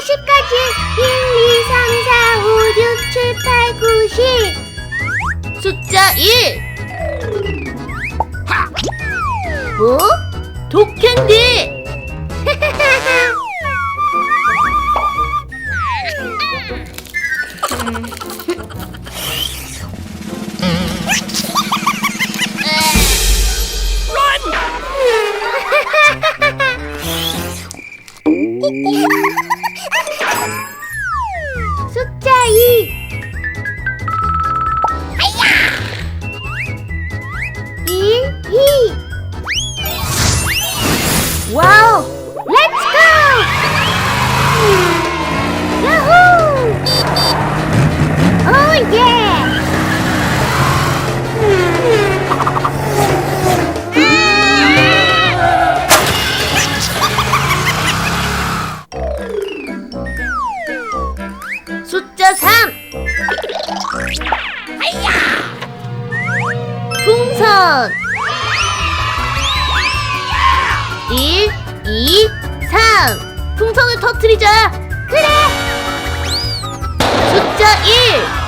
10까지 1, 2, 3, 4, 5, 6, 7, 8, 9, 10 숫자 1 뭐? 독캔디. 숫 숫자 3 풍선. 1 2 3 풍선을 터트리자. 그래! 숫자 1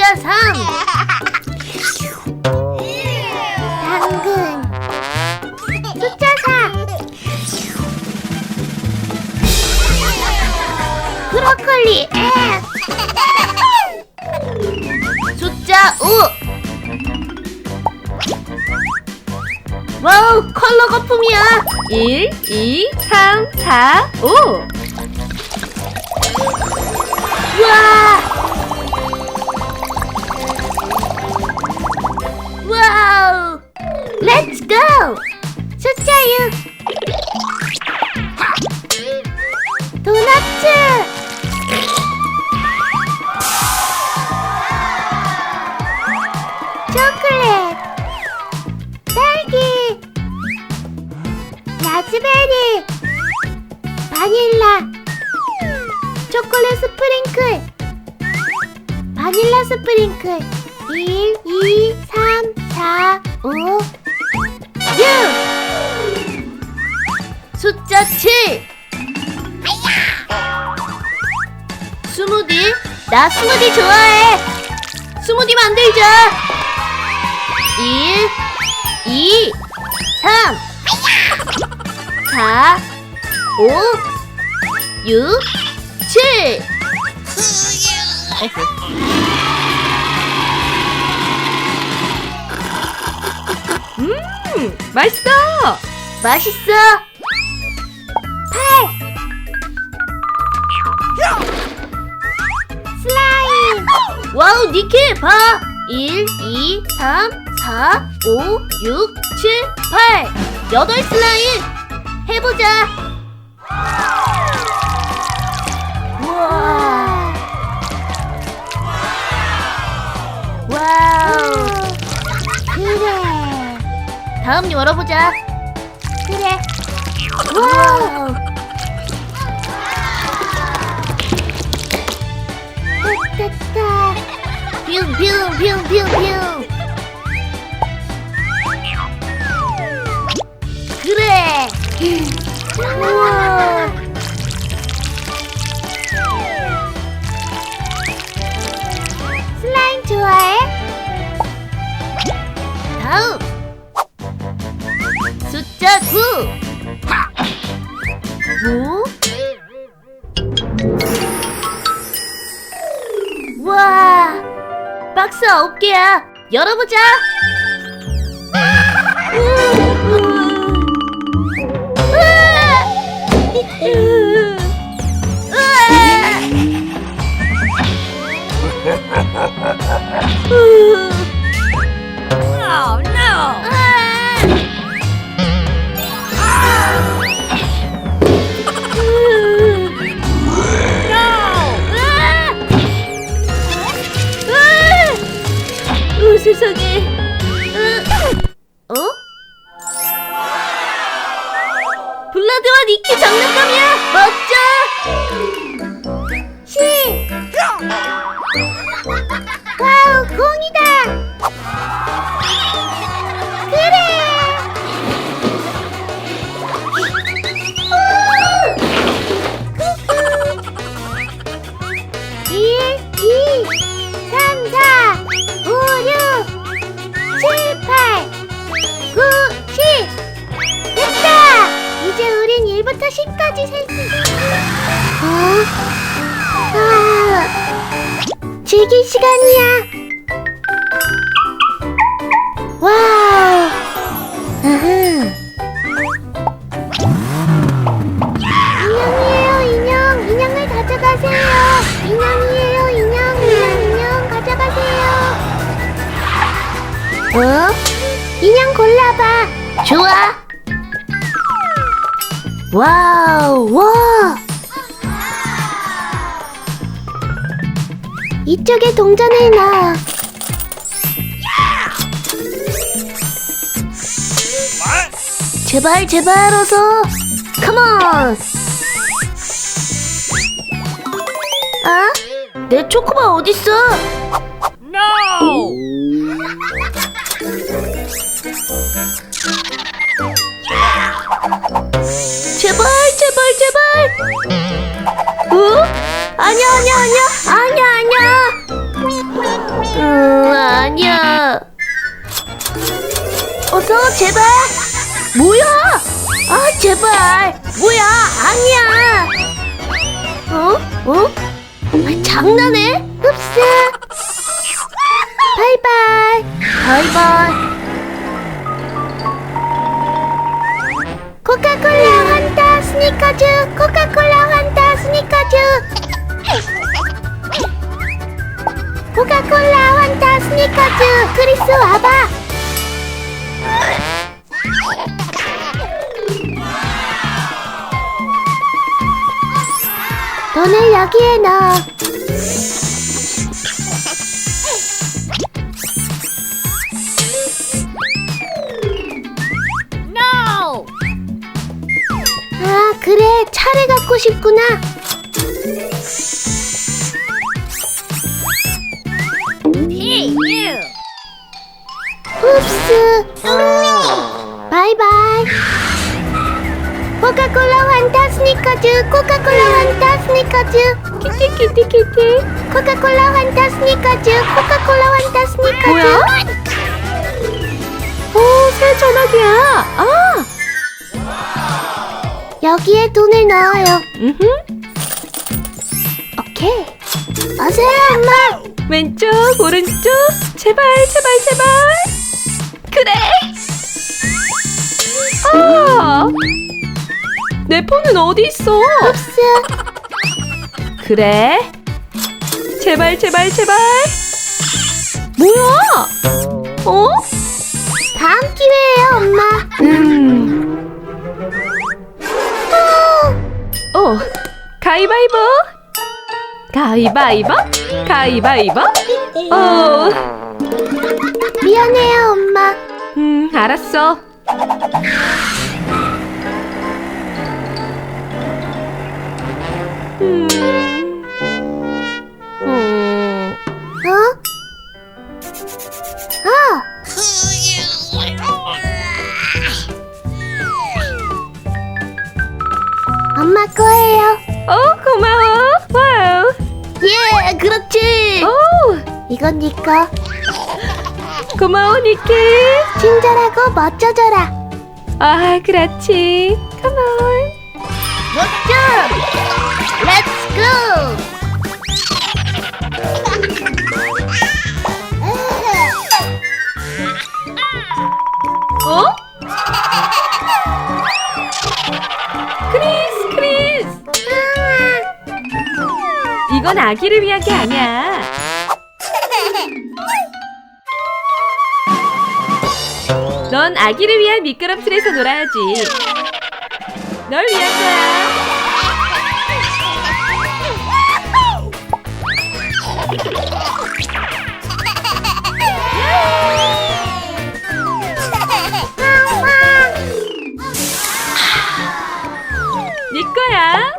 숫자 3 당근. 숫자 4 브로콜리. 앱 숫자 5 와우 컬러 거품이야. 1 2 3 4 5 우와 와 숫자 7 스무디 나 스무디 좋아해. 스무디 만들자 1 2 3 4 5 6 7 음 맛있어. 맛있어 와우 니키 봐! 1, 2, 3, 4, 5, 6, 7, 8 여덟 슬라임. 해보자. 우와. 와우. 그래. 다음 열어보자. 그래. 와우 따따따 뿅뿅뿅뿅뿅 그래 우와 슬라임 좋아해? 다음 숫자 9 뭐? 박스 9개야 열어보자. Oh no! 세상에. 어? 블라드와 니키 장난감이야. 멋져. 시! 와우, 공이다! 1부터 10까지 셀수 있어. 어? 아, 즐길 시간이야. 와우. 아하. 인형이에요, 인형. 인형을 가져가세요. 인형이에요, 인형. 인형, 인형 가져가세요. 어? 인형 골라봐. 와우, 와. 이쪽에 동전을 넣어. 제발 제발 어서. 컴온. 아? 내 초코바 어딨어? 제 어? 아니야 아니야 아니야 아니야 아니야. 음 아니야. 어서 제발. 뭐야? 아 제발. 뭐야? 아니야. 어? 어? 아, 장난해? 흡스. 바이바이. 바이바이. 코카콜라 환타 스니커즈. 코카콜라 환타 스니커즈. 코카콜라 환타 스니커즈. 크리스 와봐. 돈을 여기에 넣어. 아, 싶구나. 흡스. 바이바이. 코카콜라 환타 스니커즈. 코카콜라 환타 스니커즈. 키티 키티 키티. 코카콜라 환타 스니커즈. 여기에 돈을 넣어요. 음. 오케이. 어서요, 엄마. 왼쪽, 오른쪽. 제발, 제발, 제발. 그래. 아. 내 폰은 어디 있어? 흡스. 그래. 제발, 제발, 제발. 뭐야? 어? 다음 기회에요, 엄마. 음. 가위바위보. 가위바위보. 가위바위보. 어, 미안해요, 엄마. 음, 알았어. 음. 음. 어? 아! 이건 네 거. 고마워 니키 친절하고 멋져져라. 아 그렇지 컴온 멋져! 렛츠 고! 어? 크리스 크리스 아. 이건 아기를 위한 게 아니야 넌 아기를 위한 미끄럼틀에서 놀아야지. 널 위한 거야. 네 거야.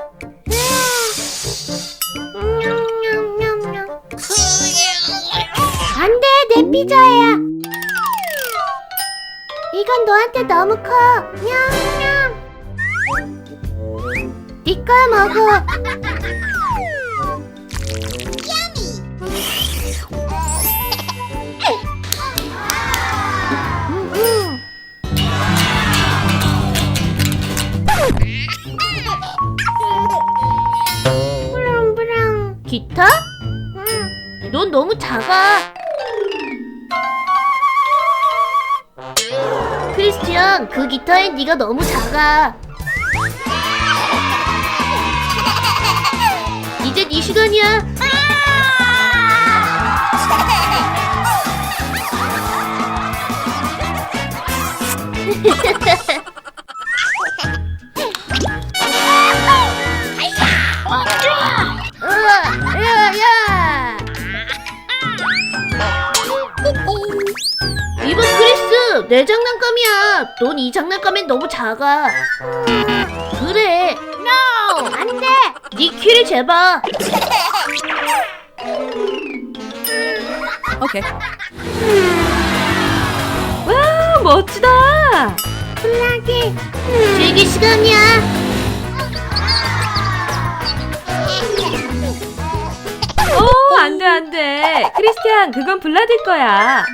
안돼 내 피자야 이건 너한테 너무 커 냠냠 네거 먹어 음, 음. 기타? 음. 넌 너무 작아. 크리스티안, 그 기타엔 네가 너무 작아. 이제 네 시간이야. 내 장난감이야. 넌 이 장난감엔 너무 작아. 그래. No! 안 돼! 네 키를 재봐. 오케이. 와, 멋지다. 플라기 즐길 시간이야. 오, 안 돼, 안 돼. 크리스티안, 그건 블라딜 거야.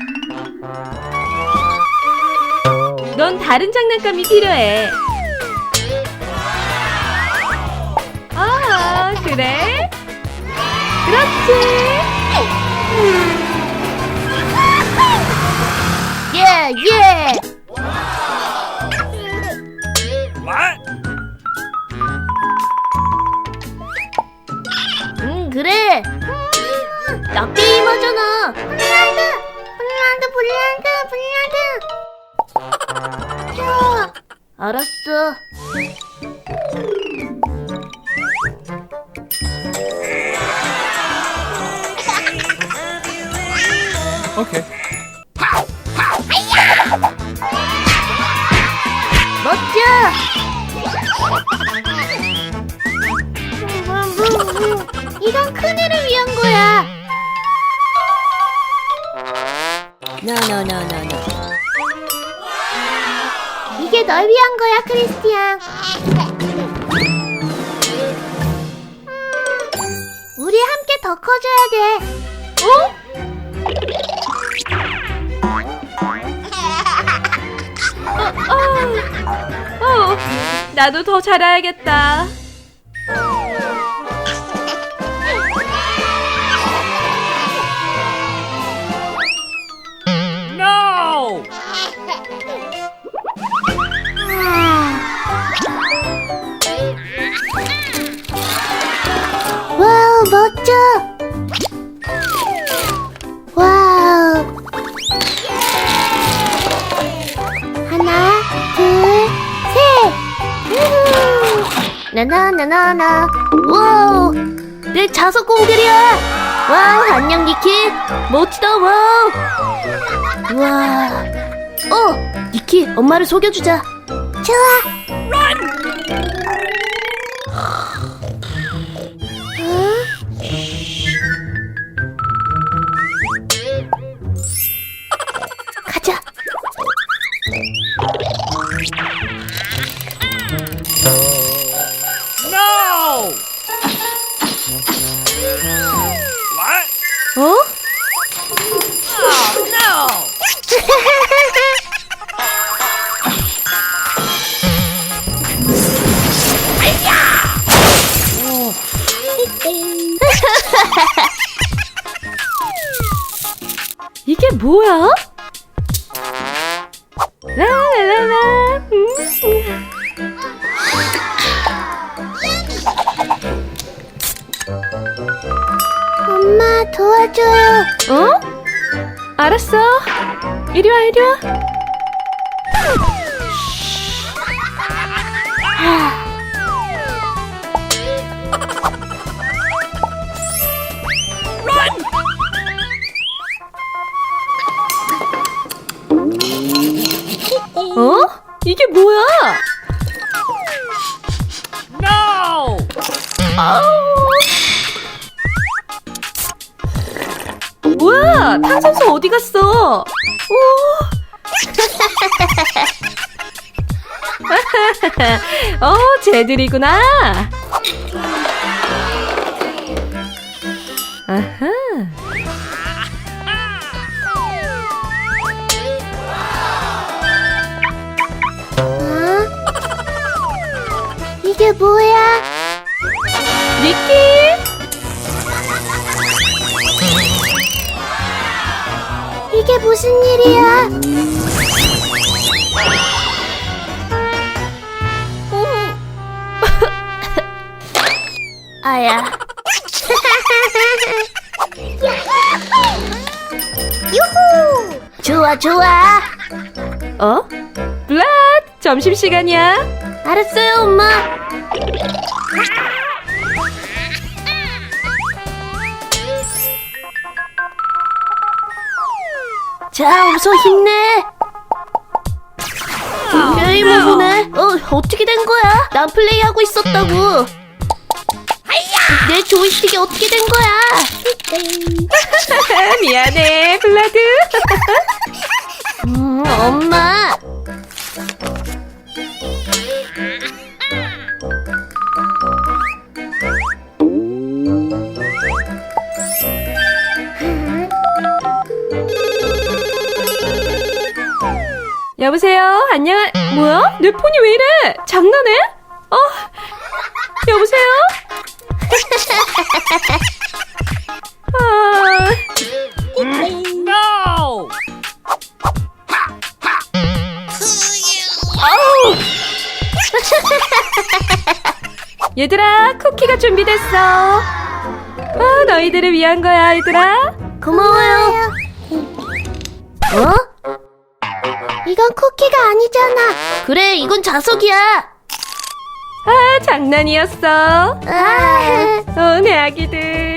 넌 다른 장난감이 필요해. 아, 그래? 그렇지. 예, 예. 알았어. 오케이. 나도 더 잘해야겠다. 나나나나나. 와우. 내 자석 공들이야. 와우, 안녕, 니키. 멋지다, 와우. 와. 어, 니키, 엄마를 속여주자. 좋아 가자. 도와줘요. 어? 알았어. 이리 와, 이리 와. 뭐야? 탄산수 어디 갔어? 오. 어, 쟤들이구나. 아하. 어? 이게 뭐야? 이게 무슨 일이야? 아야. 유후! 좋아, 좋아. 어? 블랏, 점심시간이야. 알았어요, 엄마. 자, 어서 힘내. 게임을 보네. 어, 어떻게 된 거야? 난 플레이하고 있었다고. 내 조이스틱이 어떻게 된 거야? 미안해, 블라드. 음, 엄마. 여보세요? 안녕, 뭐야? 내 폰이 왜 이래? 장난해? 어? 여보세요? 아, No! 얘들아, 쿠키가 준비됐어. 아, 너희들을 위한 거야, 얘들아. 고마워요. 어? 그래, 이건 자석이야. 아, 장난이었어. 아, 어, 내 아기들.